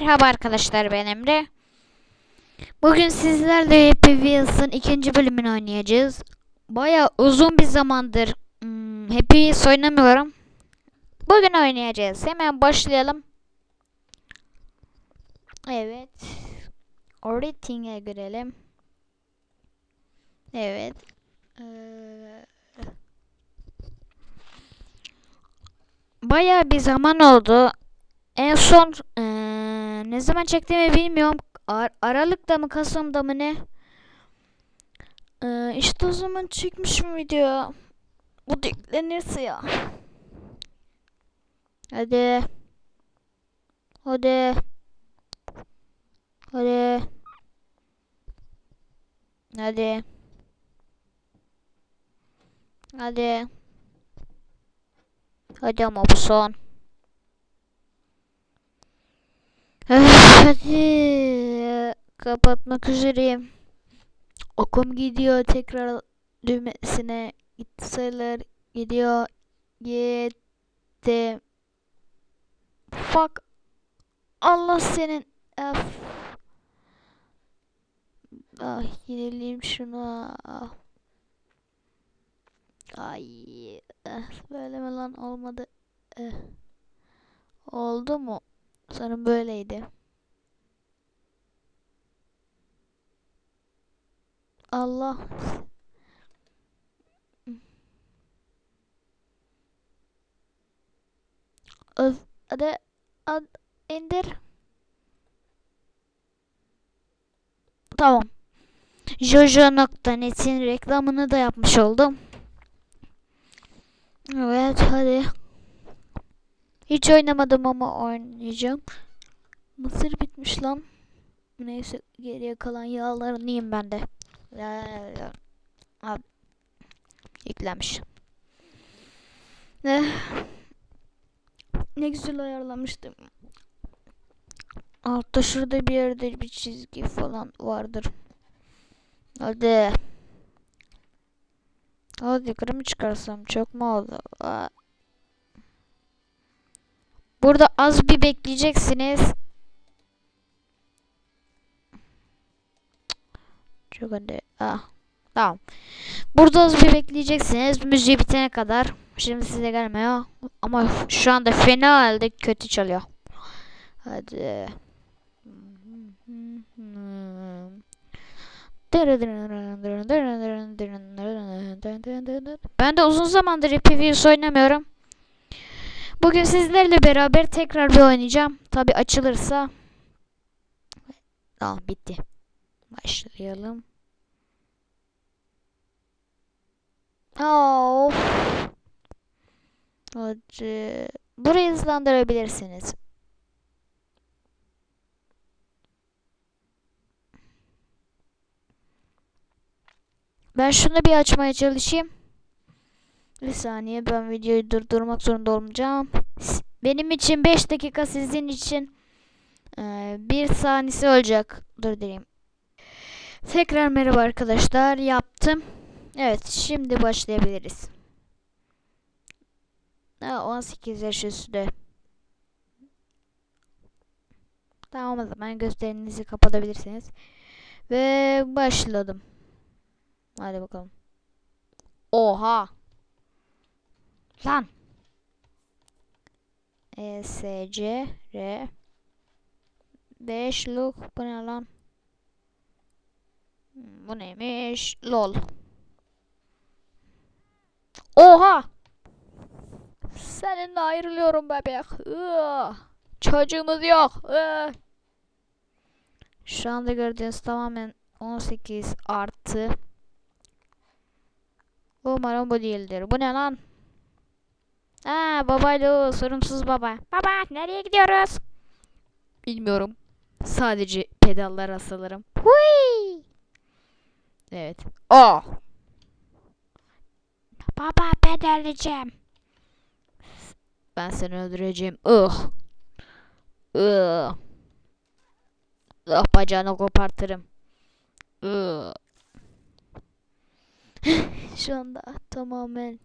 Merhaba arkadaşlar ben Emre. Bugün sizlerle Happy Wheels'ın ikinci bölümünü oynayacağız. Baya uzun bir zamandır hmm, Happy Wheels oynamıyorum. Bugün oynayacağız. Hemen başlayalım. Evet. Rating'e girelim. Evet. Ee, Baya bir zaman oldu. En son eee, ne zaman çektiğimi bilmiyorum. Ar- Aralık'ta mı Kasım'da mı ne? Eee işte o zaman çekmişim video. Bu da yüklenirse ya. Hadi. Hadi. Hadi. Hadi. Hadi. Hadi ama bu son. Hadi kapatmak üzereyim. Okum gidiyor tekrar düğmesine gitti sayılar gidiyor gitti. Fuck. Allah senin F. Ah yenileyim şunu. Ah. Ay. eh, Böyle mi lan olmadı. Eh. Oldu mu? Sanırım böyleydi. Allah. Öf, hadi ad, indir. Tamam. Jojo.net'in reklamını da yapmış oldum. Evet hadi. Hiç oynamadım ama oynayacağım. Mısır bitmiş lan. Neyse geriye kalan yağlarını yiyeyim ben de. La. Al. Yüklenmiş. Ne? Ne güzel ayarlamıştım. Altta şurada bir yerde bir çizgi falan vardır. Hadi. Hadi yukarı mı çıkarsam çok mu oldu? Aa. Burada az bir bekleyeceksiniz. Çok hadi. Ah. Tamam. Burada bir bekleyeceksiniz. Müziği bitene kadar. Şimdi size gelmiyor. Ama şu anda fena halde kötü çalıyor. Hadi. Ben de uzun zamandır PvS oynamıyorum. Bugün sizlerle beraber tekrar bir oynayacağım. Tabi açılırsa. Tamam bitti. Başlayalım. Of. Hadi. Burayı hızlandırabilirsiniz. Ben şunu bir açmaya çalışayım. Bir saniye ben videoyu durdurmak zorunda olmayacağım. Benim için 5 dakika sizin için 1 saniyesi olacak. Dur diyeyim. Tekrar merhaba arkadaşlar. Yaptım. Evet şimdi başlayabiliriz. Ha, 18 yaş üstü. Tamam o zaman gözlerinizi kapatabilirsiniz. Ve başladım. Hadi bakalım. Oha. Lan. E, S, C, R. 5 look. Bu ne lan? Hmm, Bu neymiş? Lol. Oha! Seninle ayrılıyorum bebek. Çocuğumuz yok. Şu anda gördüğünüz tamamen 18 artı. Umarım bu değildir. Bu ne lan? Ha babayla o sorumsuz baba. Baba nereye gidiyoruz? Bilmiyorum. Sadece pedallar asılırım. Hui! Evet. Oh! Baba pedalleyeceğim. Ben seni öldüreceğim. Ugh. Ugh. Ah bacağını kopartırım. Ugh. Şu anda tamamen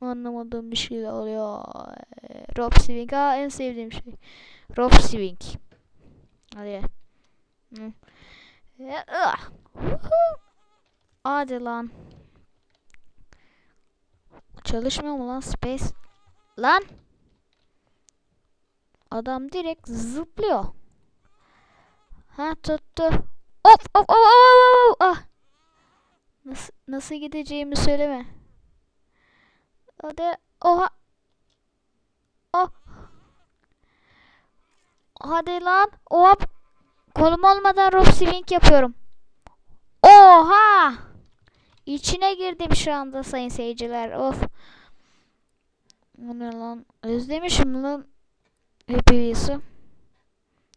anlamadığım bir şeyler oluyor. Rob Swing. Aa en sevdiğim şey. Rob Swing. Hadi. Hadi lan. Çalışmıyor mu lan space? Lan. Adam direkt zıplıyor. Ha tuttu. Of of of of of. Ah. Nasıl, nasıl gideceğimi söyleme. Hadi. Oha. Oh. Hadi lan. Hop. Kolum olmadan rope swing yapıyorum. Oha. İçine girdim şu anda sayın seyirciler. Of. Bu ne lan? Özlemişim lan. HPV'si.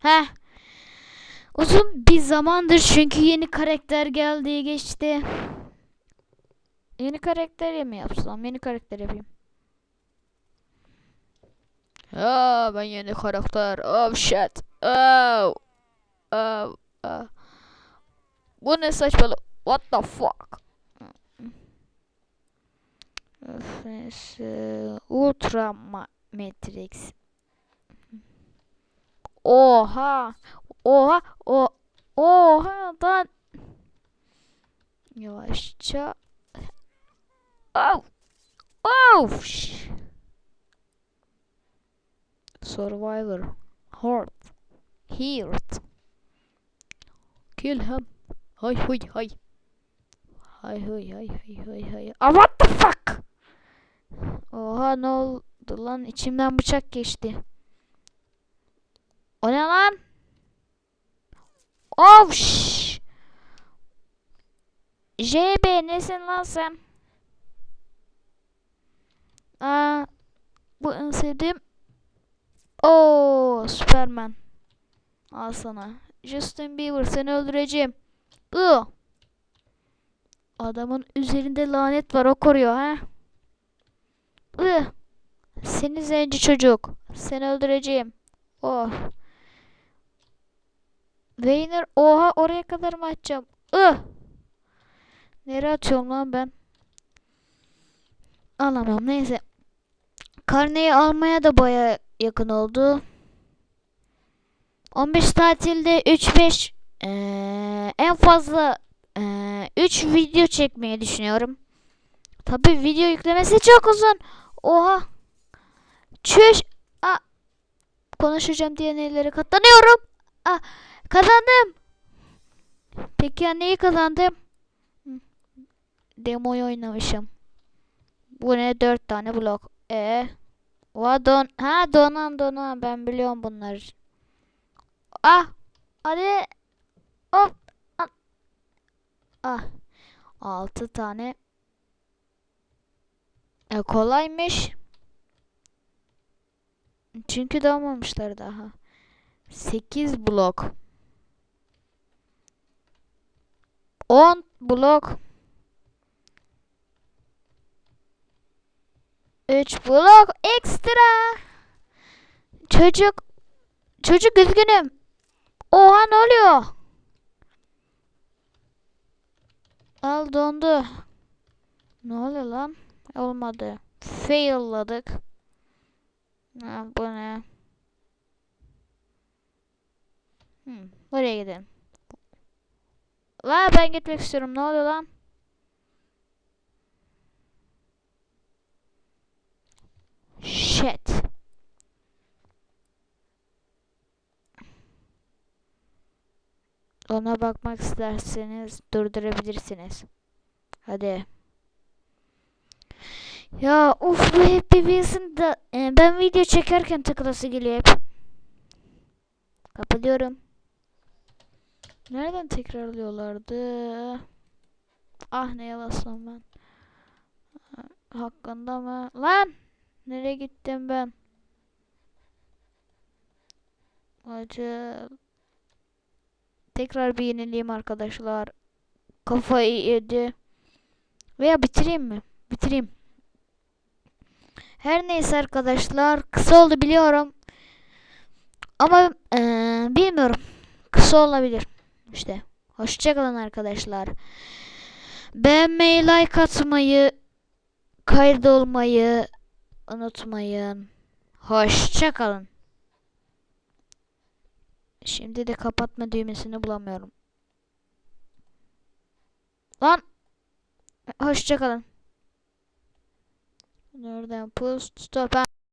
Heh. Uzun bir zamandır çünkü yeni karakter geldi geçti. Yeni karakter mi yapsam? Yeni karakter yapayım. Ya ben yeni karakter. Oh shit. Oh. Oh. oh. Bu ne saçmalık? What the fuck? Ultra Ma- Matrix. Oha. Oha. O Oha lan. Yavaşça. Oh. Şş. Survivor. Heart. Heart. Kill him. Hay hay hay. Hay hay hay hay hay hay. Ah what the fuck? Oha ne oldu lan? İçimden bıçak geçti. O ne lan? Of. JB nesin lan sen? Aa, bu en sevdiğim. Oo, Superman. Al sana. Justin Bieber seni öldüreceğim. Iı. Adamın üzerinde lanet var o koruyor ha. Iı. Seni zenci çocuk. Seni öldüreceğim. Oh. Vayner oha oraya kadar mı atacağım? Ih. Nereye atıyorum lan ben? Alamam neyse. Karneyi almaya da baya yakın oldu. 15 tatilde 3-5 eee, en fazla eee, 3 video çekmeyi düşünüyorum. Tabi video yüklemesi çok uzun. Oha. Çüş. Aa. Konuşacağım diye neleri katlanıyorum. Aa. Kazandım. Peki ya neyi kazandım? Demoyu oynamışım. Bu ne? Dört tane blok. E. Oha don. Ha donan donan. Ben biliyorum bunları. Ah. Hadi. Hop. Ah. Altı tane. E, kolaymış. Çünkü doğmamışlar daha. 8 blok. 10 blok. 3 blok ekstra. Çocuk. Çocuk üzgünüm. Oha ne oluyor? Al dondu. Ne oluyor lan? Olmadı. Failladık. Ha, bu ne? Hmm, buraya gidelim. La ben gitmek istiyorum. Ne oluyor lan? Shit. Ona bakmak isterseniz durdurabilirsiniz. Hadi. Ya uf bu hep BBS'in de e, ben video çekerken tıklası geliyor hep. Kapatıyorum. Nereden tekrarlıyorlardı? Ah neye bassam ben? Hakkında mı? Lan! Nereye gittim ben? Acı. Tekrar bir yenileyim arkadaşlar. Kafayı yedi. Veya bitireyim mi? Bitireyim. Her neyse arkadaşlar. Kısa oldu biliyorum. Ama eee, bilmiyorum. Kısa olabilir. İşte. Hoşçakalın arkadaşlar. Beğenmeyi, like atmayı, kaydolmayı unutmayın. Hoşçakalın. Şimdi de kapatma düğmesini bulamıyorum. Lan. Hoşçakalın. Nereden post stop.